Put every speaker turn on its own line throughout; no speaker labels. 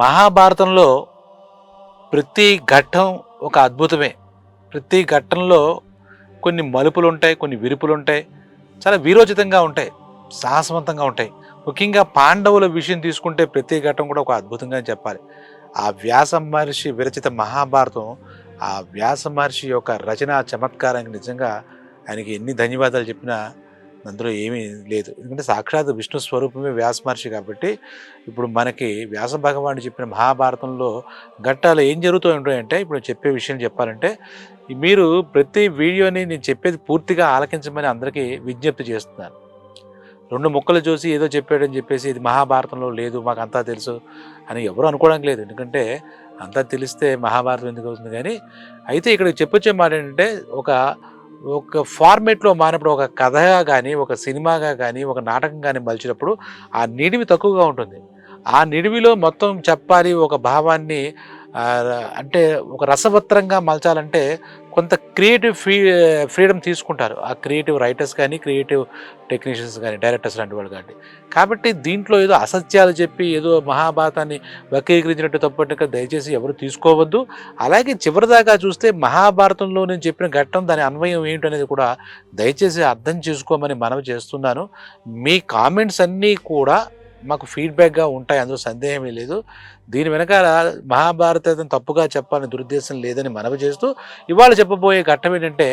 మహాభారతంలో ప్రతి ఘట్టం ఒక అద్భుతమే. ప్రతి ఘట్టంలో కొన్ని మలుపులు ఉంటాయి కొన్ని విరుపులు ఉంటాయి చాలా వీరోచితంగా ఉంటాయి సాహసవంతంగా ఉంటాయి. ముఖ్యంగా పాండవుల విషయం తీసుకుంటే ప్రతి ఘట్టం కూడా ఒక అద్భుతంగా చెప్పాలి. ఆ వ్యాస మహర్షి విరచిత మహాభారతం ఆ వ్యాస మహర్షి యొక్క రచన చమత్కారానికి నిజంగా ఆయనకి ఎన్ని ధన్యవాదాలు చెప్పినా అందులో ఏమీ లేదు. ఎందుకంటే సాక్షాత్ విష్ణు స్వరూపమే వ్యాస మహర్షి కాబట్టి ఇప్పుడు మనకి వ్యాస భగవానుడు చెప్పిన మహాభారతంలో ఘట్టాలు ఏం జరుగుతూ ఉంటాయంటే ఇప్పుడు చెప్పే విషయం చెప్పాలంటే మీరు ప్రతి వీడియోని నేను చెప్పేది పూర్తిగా ఆలకించమని అందరికీ విజ్ఞప్తి చేస్తున్నాను. రెండు ముక్కలు చూసి ఏదో చెప్పాడని చెప్పేసి ఇది మహాభారతంలో లేదు మాకు అంతా తెలుసు అని ఎవరు అనుకోవడానికి లేదు. ఎందుకంటే అంతా తెలిస్తే మహాభారతం ఎందుకు అవుతుంది కానీ అయితే ఇక్కడ చెప్పొచ్చే మాట ఏంటంటే ఒక ఒక ఫార్మేట్లో మారినప్పుడు ఒక కథగా కానీ ఒక సినిమాగా కానీ ఒక నాటకం కానీ మలిచినప్పుడు ఆ నిడివి తక్కువగా ఉంటుంది. ఆ నిడివిలో మొత్తం చెప్పాలి ఒక భావాన్ని అంటే ఒక రసవత్రంగా మలచాలంటే కొంత క్రియేటివ్ ఫ్రీ ఫ్రీడమ్ తీసుకుంటారు. ఆ క్రియేటివ్ రైటర్స్ కానీ క్రియేటివ్ టెక్నీషియన్స్ కానీ డైరెక్టర్స్ లాంటి వాళ్ళు కానీ. కాబట్టి దీంట్లో ఏదో అసత్యాలు చెప్పి ఏదో మహాభారతాన్ని వక్రీకరించినట్టు తప్పట్టుగా దయచేసి ఎవరు తీసుకోవద్దు. అలాగే చివరిదాకా చూస్తే మహాభారతంలో నేను చెప్పిన ఘట్టం దాని అన్వయం ఏంటనేది కూడా దయచేసి అర్థం చేసుకోమని మనవి చేస్తున్నాను. మీ కామెంట్స్ అన్నీ కూడా మాకు ఫీడ్బ్యాక్గా ఉంటాయి అందులో సందేహమే లేదు. దీని వెనకాల మహాభారతం తప్పుగా చెప్పాలని దురుద్దేశం లేదని మనవి చేస్తూ ఇవాళ చెప్పబోయే ఘట్టం ఏంటంటే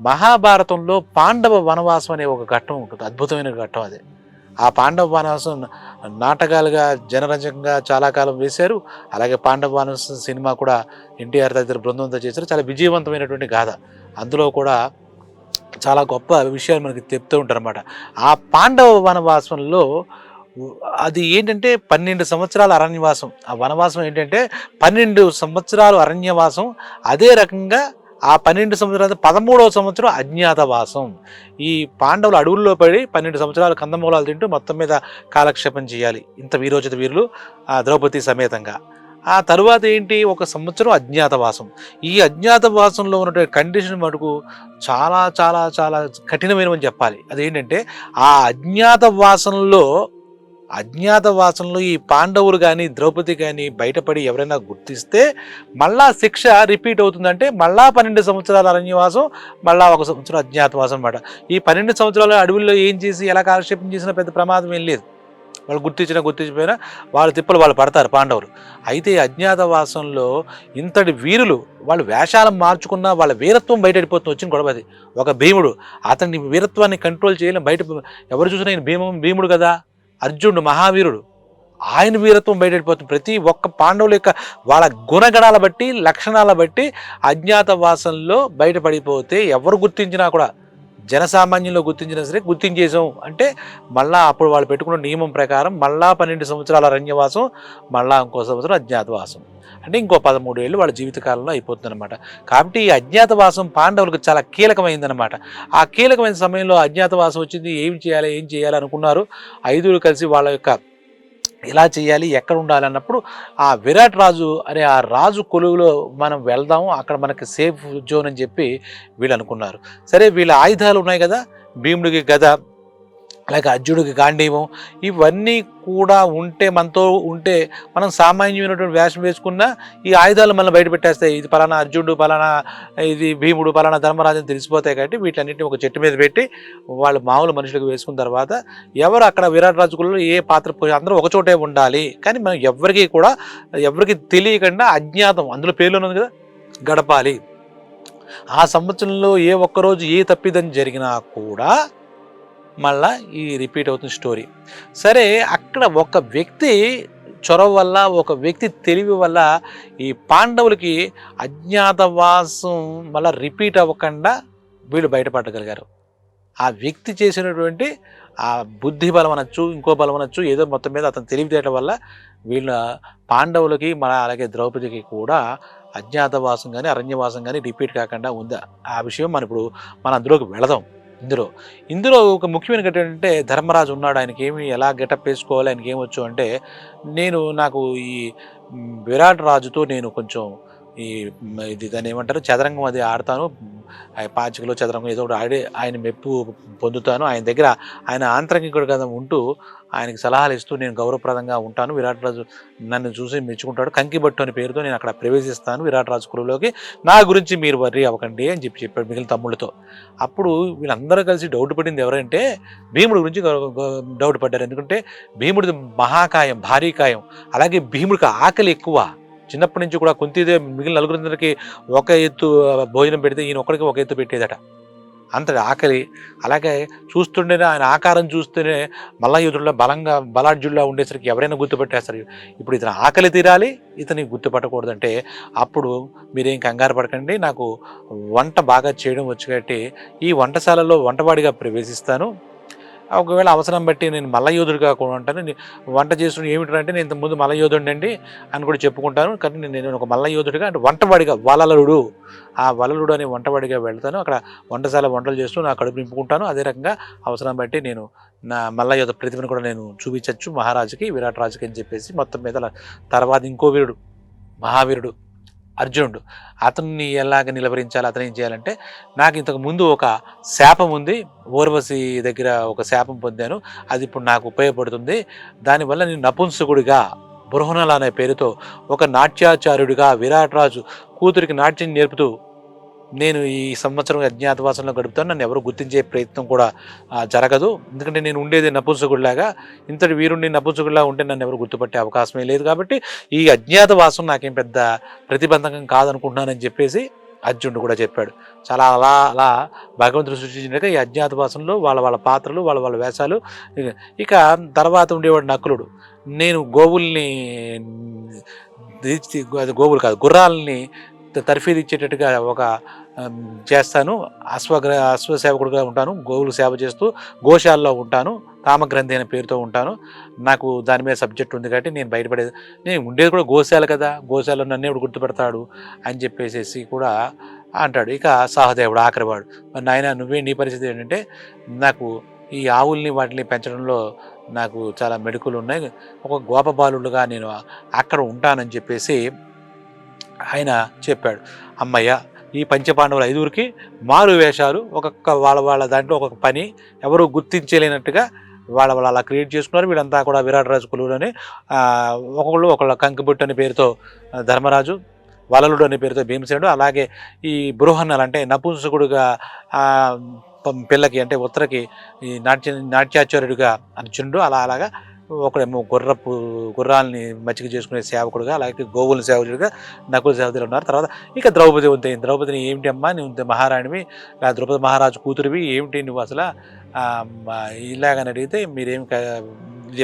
మహాభారతంలో పాండవ వనవాసం అనే ఒక ఘట్టం ఉంటుంది. అద్భుతమైన ఘట్టం అది. ఆ పాండవ వనవాసం నాటకాలుగా జనరంజకంగా చాలా కాలం వేశారు. అలాగే పాండవ వనవాసం సినిమా కూడా ఎన్టీఆర్ తదితర బృందంతో చేశారు. చాలా విజయవంతమైనటువంటి గాథ. అందులో కూడా చాలా గొప్ప విషయాలు మనకి చెప్తూ ఉంటారనమాట ఆ పాండవ వనవాసంలో అది ఏంటంటే పన్నెండు సంవత్సరాల అరణ్యవాసం. ఆ వనవాసం ఏంటంటే పన్నెండు సంవత్సరాలు అరణ్యవాసం. అదే రకంగా ఆ పన్నెండు సంవత్సరాలు పదమూడవ సంవత్సరం అజ్ఞాతవాసం. ఈ పాండవులు అడవుల్లో పడి పన్నెండు సంవత్సరాలు కందమూలాలు తింటూ మొత్తం మీద కాలక్షేపం చేయాలి. ఇంత వీరోచిత వీరులు ఆ ద్రౌపది సమేతంగా. ఆ తరువాత ఏంటి? ఒక సంవత్సరం అజ్ఞాతవాసం. ఈ అజ్ఞాతవాసంలో ఉన్నటువంటి కండిషన్ మటుకు చాలా చాలా చాలా కఠినమైనవని చెప్పాలి. అదేంటంటే ఆ అజ్ఞాతవాసంలో అజ్ఞాతవాసంలో ఈ పాండవులు కానీ ద్రౌపది కానీ బయటపడి ఎవరైనా గుర్తిస్తే మళ్ళా శిక్ష రిపీట్ అవుతుందంటే మళ్ళా పన్నెండు సంవత్సరాల అరణ్యవాసం మళ్ళా ఒక సంవత్సరం అజ్ఞాతవాసం అనమాట ఈ పన్నెండు సంవత్సరాల అడవుల్లో ఏం చేసి ఎలా కాలక్షేపం చేసినా పెద్ద ప్రమాదం ఏం లేదు. వాళ్ళు గుర్తించినా గుర్తించిపోయినా వాళ్ళ తిప్పలు వాళ్ళు పడతారు పాండవులు. అయితే అజ్ఞాతవాసంలో ఇంతటి వీరులు వాళ్ళు వేషాలను మార్చుకున్నా వాళ్ళ వీరత్వం బయటపడిపోతుంది వచ్చిన గొడవ అది. ఒక భీముడు అతని వీరత్వాన్ని కంట్రోల్ చేయలేం బయట ఎవరు చూసినా ఈయన భీమం భీముడు కదా? అర్జునుడు మహావీరుడు ఆయన వీరత్వం బయటపడిపోతుంది. ప్రతి ఒక్క పాండవుల యొక్క వాళ్ళ గుణగణాల బట్టి లక్షణాల బట్టి అజ్ఞాతవాసంలో బయటపడిపోతే ఎవరు గుర్తించినా కూడా జనసామాన్యంలో గుర్తించినా సరే గుర్తించేసాం అంటే మళ్ళా అప్పుడు వాళ్ళు పెట్టుకున్న నియమం ప్రకారం మళ్ళా పన్నెండు సంవత్సరాల అరణ్యవాసం మళ్ళా ఇంకో సంవత్సరం అజ్ఞాతవాసం. అంటే ఇంకో పదమూడు ఏళ్ళు వాళ్ళ జీవితకాలంలో అయిపోతుందన్నమాట. కాబట్టి ఈ అజ్ఞాతవాసం పాండవులకు చాలా కీలకమైందనమాట ఆ కీలకమైన సమయంలో అజ్ఞాతవాసం వచ్చింది ఏం చేయాలి ఏం చేయాలి అనుకున్నారు. ఐదుగురు కలిసి వాళ్ళ యొక్క ఎలా చేయాలి ఎక్కడ ఉండాలి అన్నప్పుడు ఆ విరాట్ రాజు అనే ఆ రాజు కొలువులో మనం వెళ్దాము అక్కడ మనకి సేఫ్ జోన్ అని చెప్పి వీళ్ళు అనుకున్నారు. సరే వీళ్ళ ఆయుధాలు ఉన్నాయి కదా భీముడికి గద అలాగే అర్జునుడికి గాంధీవం ఇవన్నీ కూడా ఉంటే మనతో ఉంటే మనం సామాన్యమైనటువంటి వేషం వేసుకున్నా ఈ ఆయుధాలు మనం బయట పెట్టేస్తాయి. ఇది పలానా అర్జునుడు పలానా ఇది భీముడు పలానా ధర్మరాజు అని తెలిసిపోతాయి కాబట్టి వీటన్నిటిని ఒక చెట్టు మీద పెట్టి వాళ్ళు మామూలు మనుషులకు వేసుకున్న తర్వాత ఎవరు అక్కడ విరాట్ రాజుకుల్లో ఏ పాత్ర పోయి అందరూ ఒక చోటే ఉండాలి. కానీ మనం ఎవరికి కూడా ఎవరికి తెలియకుండా అజ్ఞాతం అందులో పేర్లు ఉన్నది కదా గడపాలి. ఆ సంవత్సరంలో ఏ ఒక్కరోజు ఏ తప్పిదని జరిగినా కూడా మళ్ళా ఈ రిపీట్ అవుతుంది స్టోరీ. సరే అక్కడ ఒక వ్యక్తి చొరవ వల్ల ఒక వ్యక్తి తెలివి వల్ల ఈ పాండవులకి అజ్ఞాతవాసం మళ్ళీ రిపీట్ అవ్వకుండా వీళ్ళు బయటపడగలిగారు. ఆ వ్యక్తి చేసినటువంటి ఆ బుద్ధి బలం అనొచ్చు ఇంకో బలం అనొచ్చు ఏదో మొత్తం మీద అతను తెలివితేటల వల్ల వీళ్ళ పాండవులకి మన అలాగే ద్రౌపదికి కూడా అజ్ఞాతవాసం కానీ అరణ్యవాసం కానీ రిపీట్ కాకుండా ఉంది? ఆ విషయం మనం ఇప్పుడు మనం అందులోకి వెళదాం. ఇందులో. ఇందులో ఒక ముఖ్యమైన ఘటన ఏంటంటే ధర్మరాజు ఉన్నాడు. ఆయనకి ఏమి ఎలా గెటప్ వేసుకోవాలి ఆయనకి ఏమొచ్చు అంటే నేను నాకు ఈ విరాట్ రాజుతో నేను కొంచెం ఈ ఇది దాన్ని ఏమంటారు? చదరంగం అది ఆడతాను. ఆ పాచికలో చదరంగం ఏదో ఒకటి ఆడి ఆయన మెప్పు పొందుతాను. ఆయన దగ్గర ఆయన ఆంతరంగికుడు కదా ఉంటూ ఆయనకి సలహాలు ఇస్తూ నేను గౌరవప్రదంగా ఉంటాను. విరాట్ రాజు నన్ను చూసి మెచ్చుకుంటాడు. కంకిబట్టు అనే పేరుతో నేను అక్కడ ప్రవేశిస్తాను. విరాట్ రాజు కులంలోకి నా గురించి మీరు వర్రీ అవ్వకండి అని చెప్పి చెప్పాడు మిగిలిన తమ్ముళ్ళతో. అప్పుడు వీళ్ళందరూ కలిసి డౌట్ పడింది ఎవరంటే భీముడి గురించి డౌట్ పడ్డారు. ఎందుకంటే భీముడిది మహాకాయం భారీకాయం. అలాగే భీముడికి ఆకలి ఎక్కువ. చిన్నప్పటి నుంచి కూడా కుంతిదే మిగిలిన నలుగురిందరికి ఒక ఎత్తు భోజనం పెడితే ఈయన ఒకరికి ఒక ఎత్తు పెట్టేదట. అంత ఆకలి. అలాగే చూస్తుంటేనే ఆయన ఆకారం చూస్తేనే మల్లయుధుల్లో బలంగా బలాఢ్యుల్లా ఉండేసరికి ఎవరైనా గుర్తుపెట్టేస్తారు. ఇప్పుడు ఇతను ఆకలి తీరాలి ఇతని గుర్తుపట్టకూడదంటే అప్పుడు మీరేం కంగారు పడకండి. నాకు వంట బాగా చేయడం వచ్చు కాబట్టి ఈ వంటశాలలో వంటవాడిగా ప్రవేశిస్తాను. ఒకవేళ అవసరం బట్టి నేను మల్లయోధుడిగా కూడా ఉంటాను. వంట చేస్తున్న ఏమిటంటే నేను ఇంతకుముందు మల్లయోధుడిని అండి అని కూడా చెప్పుకుంటాను. కానీ నేను- ఒక మల్లయోధుడిగా అంటే వంటవాడిగా వలలుడు ఆ వలలుడు అనే వంటవాడిగా వెళ్తాను. అక్కడ వంటశాల వంటలు చేస్తూ నా కడుపు నింపుకుంటాను. అదే రకంగా అవసరం బట్టి నేను నా మల్లయోధ ప్రతిభను కూడా నేను చూపించవచ్చు మహారాజుకి విరాట్ రాజుకి అని చెప్పేసి మొత్తం మీద తర్వాత ఇంకో వీరుడు మహావీరుడు. అర్జునుడు. అతన్ని ఎలాగ నిలవరించాలి అతను ఏం చేయాలంటే నాకు ఇంతకు ముందు ఒక శాపం ఉంది ఊర్వశి దగ్గర ఒక శాపం పొందాను అది ఇప్పుడు నాకు ఉపయోగపడుతుంది దానివల్ల నేను నపుంసకుడిగా బృహణల అనే పేరుతో ఒక నాట్యాచార్యుడిగా విరాట్ రాజు కూతురికి నాట్యం నేర్పుతూ నేను ఈ సంవత్సరం అజ్ఞాతవాసంలో గడుపుతాను. నన్ను ఎవరు గుర్తించే ప్రయత్నం కూడా జరగదు. ఎందుకంటే నేను ఉండేది నపుంసకుడిలాగా ఇంతటి వీరుణ్ణి నపుంసకుడిలా ఉంటే నన్ను ఎవరు గుర్తుపట్టే అవకాశమే లేదు కాబట్టి ఈ అజ్ఞాతవాసం నాకేం పెద్ద ప్రతిబంధకం కాదనుకుంటున్నానని చెప్పేసి అర్జునుడు కూడా చెప్పాడు. చాలా అలా అలా భగవంతుడు సృష్టించినాక ఈ అజ్ఞాతవాసంలో వాళ్ళ వాళ్ళ పాత్రలు వాళ్ళ వాళ్ళ వేషాలు ఇక- తర్వాత ఉండేవాడు నకులుడు. నేను గోవుల్ని అది గోవులు కాదు గుర్రాలని తర్ఫీదు ఇచ్చేటట్టుగా ఒక చేస్తాను. అశ్వగ్ర అశ్వ సేవకుడుగా ఉంటాను. గోవులు సేవ చేస్తూ గోశాలలో ఉంటాను. కామగ్రంథి అనే పేరుతో ఉంటాను. నాకు దాని మీద సబ్జెక్ట్ ఉంది కాబట్టి నేను బయటపడేది. నేను ఉండేది కూడా గోశాల కదా. గోశాల నన్ను ఎవడు గుర్తుపెడతాడు అని చెప్పేసేసి కూడా అంటాడు. ఇక సహదేవుడు ఆఖరివాడు. మరి నాయన నువ్వే నీ పరిస్థితి ఏంటంటే నాకు ఈ ఆవుల్ని వాటిని పెంచడంలో నాకు చాలా మెడుకులు ఉన్నాయి. ఒక గోపబాలుడుగా నేను అక్కడ ఉంటానని చెప్పేసి ఆయన చెప్పాడు. అమ్మయ్య ఈ పంచపాండవులు ఐదుగురికి మారు వేషాలు ఒక్కొక్క వాళ్ళ వాళ్ళ దాంట్లో ఒక్కొక్క పని. ఎవరు గుర్తించలేనట్టుగా వాళ్ళ వాళ్ళు అలా క్రియేట్ చేసుకున్నారు. వీళ్ళంతా కూడా విరాట్ రాజు కులువులని ఒకళ్ళు ఒకళ్ళ కంకిబుట్టు అనే పేరుతో ధర్మరాజు వలలుడు అనే పేరుతో భీమసేనుడు అలాగే ఈ బృహన్నలు అంటే నపుంసకుడుగా పిల్లకి అంటే ఉత్తరకి ఈ నాట్య నాట్యాచార్యుడిగా అర్జునుడు అలా అలాగా ఒకడేమో గుర్రపు గుర్రాలని మచ్చిక చేసుకునే సేవకుడుగా అలాగే గోవులను సేవకుడుగా నకుల సేవకులు ఉన్నారు. తర్వాత ఇక ద్రౌపది ఉంది. ద్రౌపదిని ఏమిటి అమ్మా? నువ్వు మహారాణివి ఆ ద్రౌపది మహారాజు కూతురివి ఏమిటి నువ్వు అసలు? ఇలాగని అడిగితే మీరేం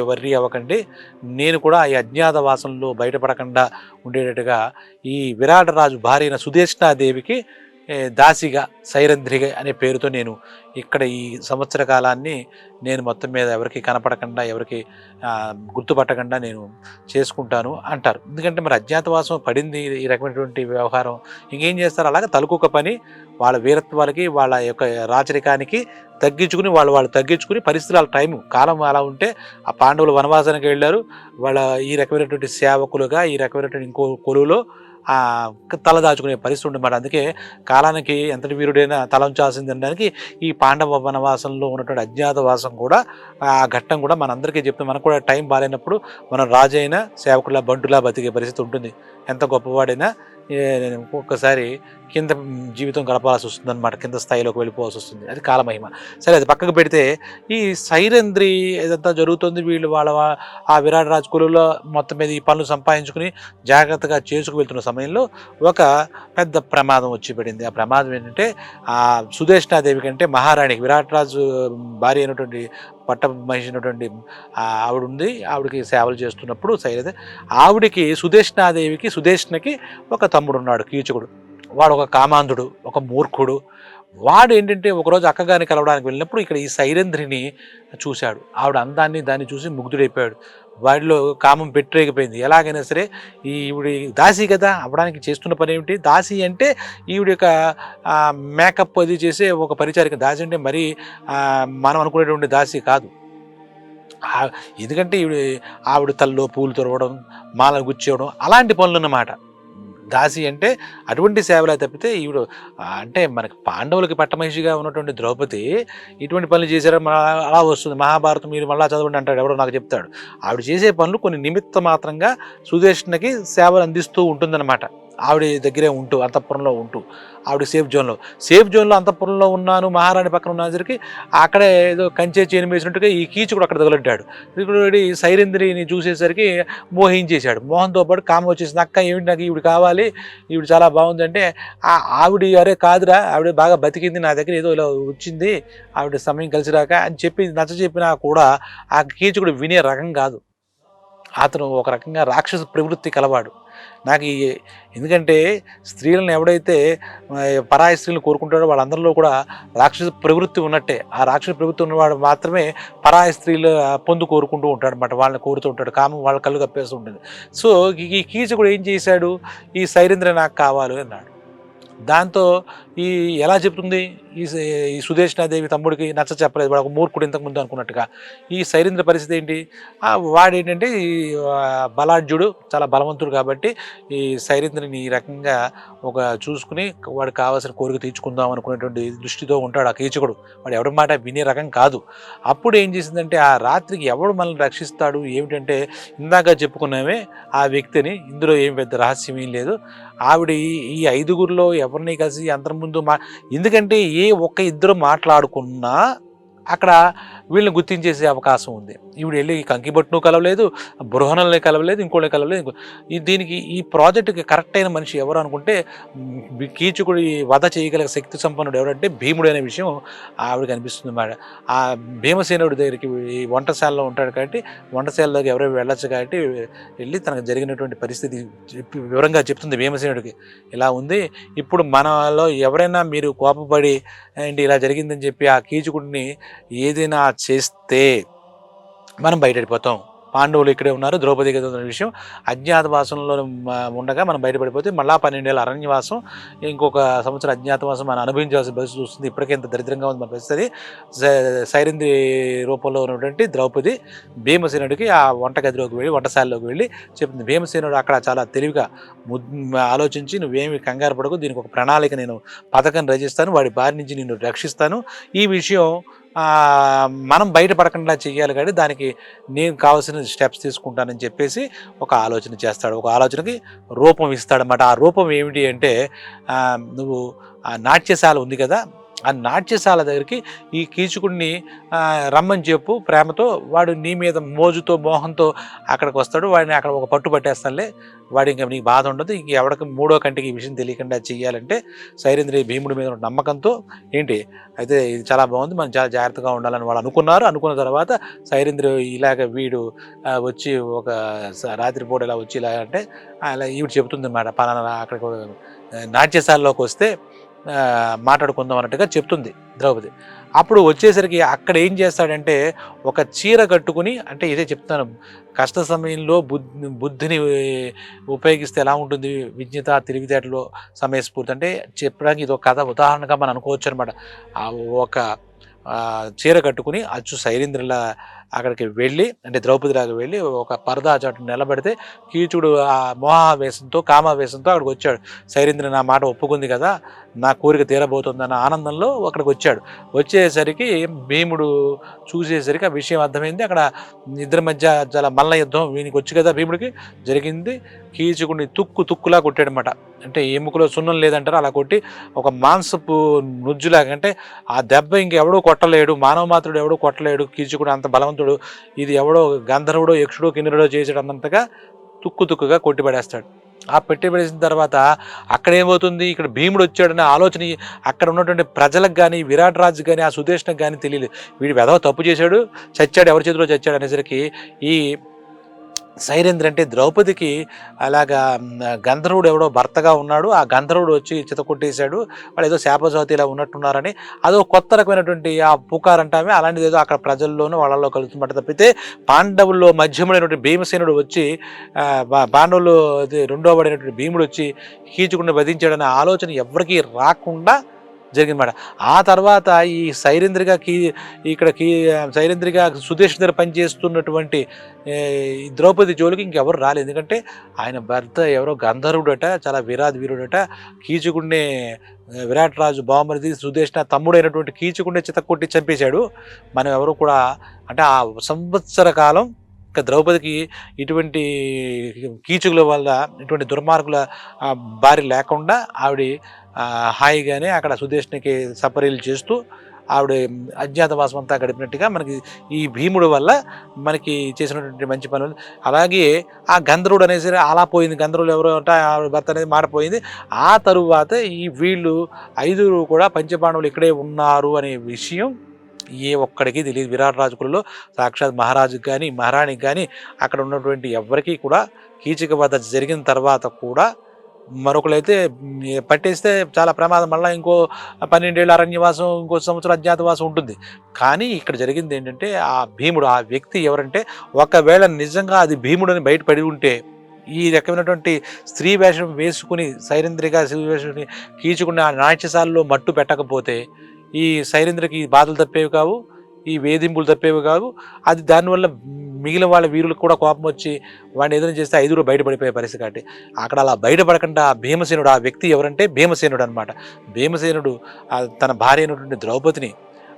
వర్రీ అవ్వకండి. నేను కూడా ఈ అజ్ఞాత వాసంలో బయటపడకుండా ఉండేటట్టుగా ఈ విరాటరాజు భార్య సుదేష్ణాదేవికి దాసిగా సైరంధ్రిగా అనే పేరుతో నేను ఇక్కడ ఈ సంవత్సర కాలాన్ని నేను మొత్తం మీద ఎవరికి కనపడకుండా ఎవరికి గుర్తుపట్టకుండా నేను చేసుకుంటాను అంటారు. ఎందుకంటే మరి అజ్ఞాతవాసం పడింది ఈ రకమైనటువంటి వ్యవహారం. ఇంకేం చేస్తారు? అలాగే తలుకొక పని వాళ్ళ వీరత్వాలకి వాళ్ళ యొక్క రాచరికానికి తగ్గించుకుని వాళ్ళు వాళ్ళు తగ్గించుకుని పరిస్థితుల టైం కాలం అలా ఉంటే ఆ పాండవులు వనవాసానికి వెళ్ళారు. వాళ్ళ ఈ రకమైనటువంటి సేవకులుగా ఈ రకమైనటువంటి ఇంకో కొలువులో తల దాచుకునే పరిస్థితి ఉండమాట అందుకే కాలానికి ఎంతటి వీరుడైనా తలంచాల్సింది అనడానికి ఈ పాండవ వనవాసంలో ఉన్నటువంటి అజ్ఞాతవాసం కూడా ఆ ఘట్టం కూడా మనందరికీ చెప్తాం మనకు కూడా టైం బాగాలేనప్పుడు మనం రాజైన సేవకుల బంటులా బతికే పరిస్థితి ఉంటుంది. ఎంత గొప్పవాడైనా ఒక్కసారి ఒక్కొక్కసారి కింద జీవితం గడపాల్సి వస్తుంది అనమాట కింద స్థాయిలోకి వెళ్ళిపోవాల్సి వస్తుంది. అది కాలమహిమ. సరే అది పక్కకు పెడితే ఈ సైరంద్రి ఏదంతా జరుగుతుంది వీళ్ళు వాళ్ళ ఆ విరాట్ రాజ్ కులంలో మొత్తం మీద ఈ పనులు సంపాదించుకుని జాగ్రత్తగా చేసుకు వెళ్తున్న సమయంలో ఒక పెద్ద ప్రమాదం వచ్చి పడింది. ఆ ప్రమాదం ఏంటంటే ఆ సుదేష్ణాదేవి కంటే మహారాణికి విరాట్ రాజు భార్య అయినటువంటి పట్ట మహిషి అయినటువంటి ఆవిడ ఉంది ఆవిడకి సేవలు చేస్తున్నప్పుడు సైరథ ఆవిడకి సుదేష్ణాదేవికి సుదేష్ణకి ఒక తమ్ముడు ఉన్నాడు కీచకుడు. వాడు ఒక కామాంధుడు ఒక మూర్ఖుడు. వాడు ఏంటంటే ఒకరోజు అక్కగారిని కలవడానికి వెళ్ళినప్పుడు ఇక్కడ ఈ సైరంధ్రిని చూశాడు. ఆవిడ అందాన్ని దాన్ని చూసి ముగ్ధుడైపోయాడు. వాడిలో కామం పెట్టరేగిపోయింది ఎలాగైనా సరే ఈవిడి దాసి కదా అవ్వడానికి చేస్తున్న పని ఏమిటి? దాసి అంటే ఈవిడ యొక్క మేకప్ అది చేసే ఒక పరిచారిక. దాసి అంటే మరీ మనం అనుకునేటువంటి దాసి కాదు. ఎందుకంటే ఈవిడ ఆవిడ తల్లో పూలు తొరవడం మాలను గుచ్చేయడం అలాంటి పనులు అన్నమాట దాసి అంటే అటువంటి సేవలే తప్పితే ఈవిడ అంటే మనకి పాండవులకి పట్టమహిషిగా ఉన్నటువంటి ద్రౌపది ఇటువంటి పనులు చేశారో అలా వస్తుంది మహాభారతం మీరు మళ్ళా చదవండి అంటాడు ఎవడో నాకు చెప్తాడు. ఆవిడ చేసే పనులు కొన్ని నిమిత్త మాత్రంగా సుదేష్ణకి సేవలు అందిస్తూ ఉంటుందన్నమాట. ఆవిడ దగ్గరే ఉంటూ అంతఃపురంలో ఉంటూ ఆవిడ సేఫ్ జోన్లో సేఫ్ జోన్లో అంతఃపురంలో ఉన్నాను మహారాణి పక్కన ఉన్నసరికి అక్కడే ఏదో కంచే చేను వేసినట్టుగా ఈ కీచుకుడు అక్కడ తగలడ్డాడు ఇక్కడ సైరేంద్రిని చూసేసరికి మోహించేశాడు. మోహన్తో పాటు కామ వచ్చేసింది అక్క ఏమిటి నాకు ఈవిడ కావాలి? ఈవిడ చాలా బాగుందంటే ఆ ఆవిడ అరే కాదురా ఆవిడ బాగా బతికింది నా దగ్గర ఏదో ఇలా వచ్చింది ఆవిడ సమయం కలిసి రాక అని చెప్పి నచ్చ చెప్పినా కూడా ఆ కీచుకుడు వినే రకం కాదు. అతను ఒక రకంగా రాక్షస ప్రవృత్తి కలవాడు. నాకు ఈ ఎందుకంటే స్త్రీలను ఎవడైతే పరాయి స్త్రీలను కోరుకుంటాడో వాళ్ళందరిలో కూడా రాక్షస ప్రవృత్తి ఉన్నట్టే. ఆ రాక్షస ప్రవృత్తి ఉన్నవాడు మాత్రమే పరాయి స్త్రీలు పొందు కోరుకుంటూ ఉంటాడు అనమాట వాళ్ళని కోరుతూ ఉంటాడు. కామం వాళ్ళ కళ్ళు కప్పేస్తూ ఉంటుంది. సో ఈ- ఈ కీచకుడు ఏం చేశాడు? ఈ సైరేంద్ర నాకు కావాలి అన్నాడు. దాంతో ఈ ఎలా చెప్తుంది? ఈ ఈ సుదేష్ణాదేవి తమ్ముడికి నచ్చ చెప్పలేదు. వాడు ఒక మూర్ఖుడు ఇంతకుముందు అనుకున్నట్టుగా. ఈ సైరేంద్ర పరిస్థితి ఏంటి? వాడేంటంటే ఈ బలాఢ్యుడు చాలా బలవంతుడు కాబట్టి ఈ సైరేంద్రని ఈ రకంగా ఒక చూసుకుని వాడు కావాల్సిన కోరిక తీర్చుకుందాం అనుకునేటువంటి దృష్టితో ఉంటాడు ఆ కీచకుడు. వాడు ఎవడి మాట వినే రకం కాదు. అప్పుడు ఏం చేసిందంటే ఆ రాత్రికి ఎవడు మనల్ని రక్షిస్తాడు? ఏమిటంటే ఇందాక చెప్పుకున్నామే ఆ వ్యక్తిని. ఇందులో ఏం పెద్ద రహస్యం ఏం లేదు. ఆవిడ ఈ- ఐదుగురిలో ఎవరిని కలిసి అందరి ముందు మా ఎందుకంటే ఏ ఒక్క ఇద్దరు మాట్లాడుకున్నా అక్కడ వీళ్ళని గుర్తించేసే అవకాశం ఉంది. ఈవిడ వెళ్ళి కంకిబట్టును కలవలేదు బృహణల్ని కలవలేదు ఇంకోళ్ళని కలవలేదు. ఈ దీనికి ఈ ప్రాజెక్టుకి కరెక్ట్ అయిన మనిషి ఎవరు అనుకుంటే కీచుకుడి వధ చేయగల శక్తి సంపన్నుడు ఎవరంటే భీముడు అనే విషయం ఆవిడకి అనిపిస్తుంది మాట ఆ భీమసేనుడి దగ్గరికి ఈ వంటశాలలో ఉంటాడు కాబట్టి వంటశాల దగ్గర వెళ్ళచ్చు వెళ్ళొచ్చు కాబట్టి వెళ్ళి తనకు జరిగినటువంటి పరిస్థితి చెప్పి వివరంగా చెప్తుంది భీమసేనుడికి. ఇలా ఉంది. ఇప్పుడు మనలో ఎవరైనా మీరు కోపపడి ఏంటి ఇలా జరిగిందని చెప్పి ఆ కీచుకుడిని ఏదైనా చేస్తే మనం బయటపడిపోతాం. పాండవులు ఇక్కడే ఉన్నారు. ద్రౌపది గది ఉన్న విషయం. అజ్ఞాతవాసంలో ఉండగా మనం బయటపడిపోతే మళ్ళా పన్నెండేళ్ళ అరణ్యవాసం ఇంకొక సంవత్సరం అజ్ఞాతవాసం మనం అనుభవించాల్సిన పరిస్థితి వస్తుంది. ఇప్పటికే ఇంత దరిద్రంగా ఉంది మన పరిస్థితి. సై- రూపంలో ఉన్నటువంటి ద్రౌపది భీమసేనుడికి ఆ వంటగదిలోకి వెళ్ళి వంటశాలలోకి వెళ్ళి చెప్పింది భీమసేనుడు అక్కడ చాలా తెలివిగా ఆలోచించి నువ్వేమి కంగారు పడకు దీనికి ఒక ప్రణాళిక నేను పథకం రచిస్తాను వాడి బారి నుంచి నిన్ను రక్షిస్తాను. ఈ విషయం మనం బయటపడకుండా చెయ్యాలి కానీ దానికి నేను కావాల్సిన స్టెప్స్ తీసుకుంటానని చెప్పేసి ఒక ఆలోచన చేస్తాడు. ఒక ఆలోచనకి రూపం ఇస్తాడనమాట ఆ రూపం ఏమిటి అంటే నువ్వు నాట్యశాల ఉంది కదా ఆ నాట్యశాల దగ్గరికి ఈ కీచుకుడిని రమ్మని చెప్పు ప్రేమతో. వాడు నీ మీద మోజుతో మోహంతో అక్కడికి వస్తాడు. వాడిని అక్కడ ఒక పట్టు పట్టేస్తానులే. వాడి ఇంకా నీకు బాధ ఉండదు. ఇంక ఎవరికి మూడో కంటికి ఈ విషయం తెలియకుండా చెయ్యాలంటే సైరేంద్రి భీముడి మీద ఉన్న నమ్మకంతో ఏంటి? అయితే ఇది చాలా బాగుంది. మనం చాలా జాగ్రత్తగా ఉండాలని వాళ్ళు అనుకున్నారు. అనుకున్న తర్వాత సైరేంద్ర ఇలాగ వీడు వచ్చి ఒక స- రాత్రిపూట ఇలా వచ్చి ఇలా అంటే అలా ఈవిడ చెబుతుంది అన్నమాట పలానా అక్కడికి నాట్యశాలలోకి వస్తే మాట్లాడుకుందాం అన్నట్టుగా చెప్తుంది ద్రౌపది. అప్పుడు వచ్చేసరికి అక్కడ ఏం చేస్తాడంటే ఒక చీర కట్టుకుని అంటే ఇదే చెప్తాను కష్ట సమయంలో బుద్ధి బుద్ధిని ఉపయోగిస్తే ఎలా ఉంటుంది? విజ్ఞత తెలివితేటలో సమయస్ఫూర్తి అంటే చెప్పడానికి ఇది ఒక కథ ఉదాహరణగా మనం అనుకోవచ్చు అనమాట ఒక చీర కట్టుకుని అచ్చు శైలేంద్రుల అక్కడికి వెళ్ళి అంటే ద్రౌపదిలాగా వెళ్ళి ఒక పరదా చాటు నిలబడితే కీచుడు ఆ మోహావేశంతో కామావేశంతో అక్కడికి వచ్చాడు. శైలేంద్ర నా మాట ఒప్పుకుంది కదా నా కోరిక తీరబోతుందన్న ఆనందంలో అక్కడికి వచ్చాడు. వచ్చేసరికి భీముడు చూసేసరికి ఆ విషయం అర్థమైంది. అక్కడ ఇద్దరి మధ్య చాలా మల్ల యుద్ధం వీనికి వచ్చి కదా భీముడికి. జరిగింది. కీచుకుని తుక్కు తుక్కులా కొట్టాడనమాట అంటే ఎముకలో సున్నం లేదంటారు అలా కొట్టి ఒక మాంసపు నుజ్జులాగా అంటే ఆ దెబ్బ ఇంకెవడో కొట్టలేడు మానవ మాత్రుడు ఎవడో కొట్టలేడు కీచుకుడు అంత బలవంతుడు ఇది ఎవడో గంధర్వుడో యక్షుడో కిన్నరుడో చేసాడు అన్నంతగా తుక్కు తుక్కుగా కొట్టిపడేస్తాడు ఆ పెట్టిపడేసిన తర్వాత అక్కడ ఏమవుతుంది? ఇక్కడ భీముడు వచ్చాడనే ఆలోచన అక్కడ ఉన్నటువంటి ప్రజలకు కానీ విరాట్ రాజు కానీ ఆ సుదేష్ణకు కానీ తెలియలేదు. వీడు వెధవ తప్పు చేశాడు చచ్చాడు ఎవరి చేతిలో చచ్చాడు అనేసరికి ఈ సైరేంద్ర అంటే ద్రౌపదికి అలాగా గంధర్వుడు ఎవడో భర్తగా ఉన్నాడు. ఆ గంధర్వుడు వచ్చి చితకొట్టేశాడు. వాళ్ళు ఏదో శాపజాతి ఇలా ఉన్నట్టున్నారని అదో కొత్త రకమైనటువంటి ఆ పుకార్ అంటామే. అలాంటిది ఏదో అక్కడ ప్రజల్లోనూ వాళ్ళలో కలుగుతున్నట్టు తప్పితే పాండవుల్లో మధ్యముడైనటువంటి భీమసేనుడు వచ్చి ఆ, పాండవులు అది రెండో పడినటువంటి భీముడు వచ్చి కీచుకుండా వధించాడనే ఆలోచన ఎవరికీ రాకుండా జరిగిందన్నమాట. ఆ తర్వాత ఈ సైరేంద్రిగా కీ ఇక్కడ కీ సైరేంద్రిగా సుదేష్ దగ్గర పనిచేస్తున్నటువంటి ద్రౌపది జోలికి ఇంకెవరు రాలేదు. ఎందుకంటే ఆయన భర్త ఎవరో గంధర్వుడట చాలా వీరాది వీరుడట. కీచుకుండే విరాట్ రాజు బావమరిది సుదేష్ నా తమ్ముడైనటువంటి కీచుకుండే చితక్కొట్టి చంపేశాడు. మనం ఎవరు కూడా అంటే ఆ సంవత్సర కాలం ఇంకా ద్రౌపదికి ఇటువంటి కీచుకుల వల్ల ఇటువంటి దుర్మార్గుల భార్య బారి లేకుండా ఆవిడ హాయిగానే అక్కడ సుదేష్నికి సపరీలు చేస్తూ ఆవిడ అజ్ఞాతవాసం అంతా గడిపినట్టుగా మనకి ఈ భీముడు వల్ల మనకి చేసినటువంటి మంచి పనులు. అలాగే ఆ గంధర్వుడు అనేసి అలా పోయింది. గంధర్వులు ఎవరు అంటే ఆవిడ భర్త అనేది మారిపోయింది ఆ తరువాత ఈ వీళ్ళు ఐదుగురు కూడా పంచపాండవులు ఇక్కడే ఉన్నారు అనే విషయం ఏ ఒక్కడికి తెలియదు. విరాట్ రాజుకులలో సాక్షాత్ మహారాజుకి కానీ మహారాణికి కానీ అక్కడ ఉన్నటువంటి ఎవరికీ కూడా కీచక వద్ద జరిగిన తర్వాత కూడా మరొకరైతే పట్టేస్తే చాలా ప్రమాదం. మళ్ళీ ఇంకో పన్నెండేళ్ళ అరణ్యవాసం ఇంకో సంవత్సరం అజ్ఞాతవాసం ఉంటుంది. కానీ ఇక్కడ జరిగింది ఏంటంటే ఆ భీముడు ఆ వ్యక్తి ఎవరంటే ఒకవేళ నిజంగా అది భీముడని బయటపడి ఉంటే ఈ రకమైనటువంటి స్త్రీ వేషం వేసుకుని సైరేంద్రిగా స్త్రీ వేషం కీచుకున్న ఆ నాట్యశాలలో మట్టు పెట్టకపోతే ఈ సైరేంద్రకి బాధలు తప్పేవి కావు. ఈ వేధింపులు తప్పేవి కావు అది దానివల్ల మిగిలిన వాళ్ళ వీరులకు కూడా కోపం వచ్చి వాడిని ఏదైనా చేస్తే ఐదుగురు బయటపడిపోయే పరిస్థితి కాబట్టి అక్కడ అలా బయటపడకుండా ఆ భీమసేనుడు ఆ వ్యక్తి ఎవరంటే భీమసేనుడు అనమాట భీమసేనుడు తన భార్య అయినటువంటి ద్రౌపదిని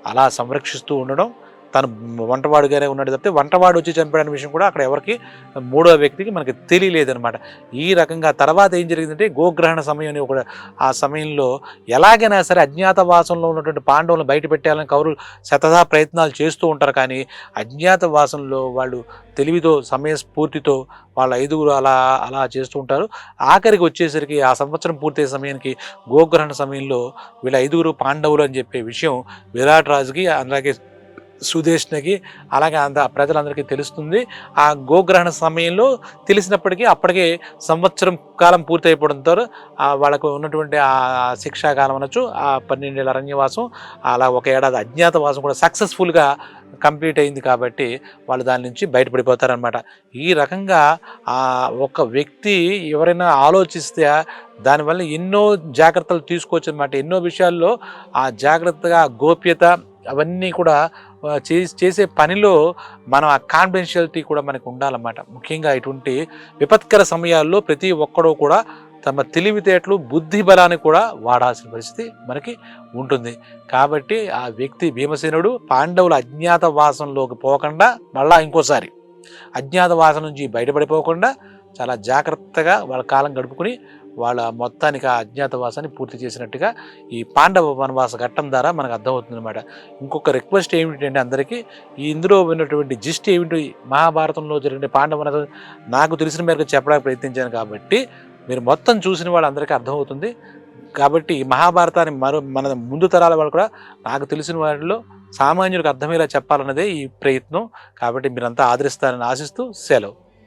అలా సంరక్షిస్తూ ఉండడం తను వంటవాడుగానే ఉన్నాడు తప్పితే వంటవాడు వచ్చి చంపాడనే విషయం కూడా అక్కడ ఎవరికి మూడో వ్యక్తికి మనకి తెలియలేదనమాట ఈ రకంగా తర్వాత ఏం జరిగిందంటే గోగ్రహణ సమయం అని ఒక ఆ సమయంలో ఎలాగైనా సరే అజ్ఞాతవాసంలో ఉన్నటువంటి పాండవులను బయట పెట్టాలని కౌరులు శతదా ప్రయత్నాలు చేస్తూ ఉంటారు కానీ అజ్ఞాతవాసంలో వాళ్ళు తెలివితో సమయస్ఫూర్తితో వాళ్ళ ఐదుగురు అలా అలా చేస్తూ ఉంటారు. ఆఖరికి వచ్చేసరికి ఆ సంవత్సరం పూర్తయ్యే సమయానికి గోగ్రహణ సమయంలో వీళ్ళ ఐదుగురు పాండవులు అని చెప్పే విషయం విరాట్ రాజుకి అలాగే సుదేష్ణకి అలాగే అంత ప్రజలందరికీ తెలుస్తుంది. ఆ గోగ్రహణ సమయంలో తెలిసినప్పటికీ అప్పటికే సంవత్సరం కాలం పూర్తయిపోవడంతో వాళ్ళకు ఉన్నటువంటి ఆ శిక్షాకాలం అనొచ్చు ఆ పన్నెండేళ్ళ అరణ్యవాసం అలా ఒక ఏడాది అజ్ఞాతవాసం కూడా సక్సెస్ఫుల్గా కంప్లీట్ అయింది కాబట్టి వాళ్ళు దాని నుంచి బయటపడిపోతారనమాట. ఈ రకంగా ఆ ఒక వ్యక్తి ఎవరైనా ఆలోచిస్తే దానివల్ల ఎన్నో జాగ్రత్తలు తీసుకోవచ్చు అనమాట. ఎన్నో విషయాల్లో ఆ జాగ్రత్తగా గోప్యత అవన్నీ కూడా చే- చేసే పనిలో మనం ఆ కాన్ఫిడెన్షియాలిటీ కూడా మనకు ఉండాలన్నమాట. ముఖ్యంగా ఇటువంటి విపత్కర సమయాల్లో ప్రతి ఒక్కడూ కూడా తమ తెలివితేటలు బుద్ధి బలాన్ని కూడా వాడాల్సిన పరిస్థితి మనకి ఉంటుంది. కాబట్టి ఆ వ్యక్తి భీమసేనుడు పాండవుల అజ్ఞాతవాసంలోకి పోకుండా మళ్ళా ఇంకోసారి అజ్ఞాతవాసం నుంచి బయటపడిపోకుండా చాలా జాగ్రత్తగా వాళ్ళ కాలం గడుపుకుని వాళ్ళ మొత్తానికి ఆ అజ్ఞాతవాసాన్ని పూర్తి చేసినట్టుగా ఈ పాండవ వనవాస ఘట్టం ద్వారా మనకు అర్థమవుతుంది అనమాట ఇంకొక రిక్వెస్ట్ ఏమిటంటే అందరికీ ఈ ఇందులో ఉన్నటువంటి జిస్ట్ ఏమిటి మహాభారతంలో జరిగిన పాండవ నాకు తెలిసిన మేరకు చెప్పడానికి ప్రయత్నించాను కాబట్టి మీరు మొత్తం చూసిన వాళ్ళందరికీ అర్థమవుతుంది. కాబట్టి ఈ మహాభారతాన్ని మరో మన ముందు తరాల వాళ్ళు కూడా నాకు తెలిసిన వాటిలో సామాన్యులకు అర్థమయ్యేలా చెప్పాలన్నదే ఈ ప్రయత్నం. కాబట్టి మీరంతా ఆదరిస్తారని ఆశిస్తూ సెలవు.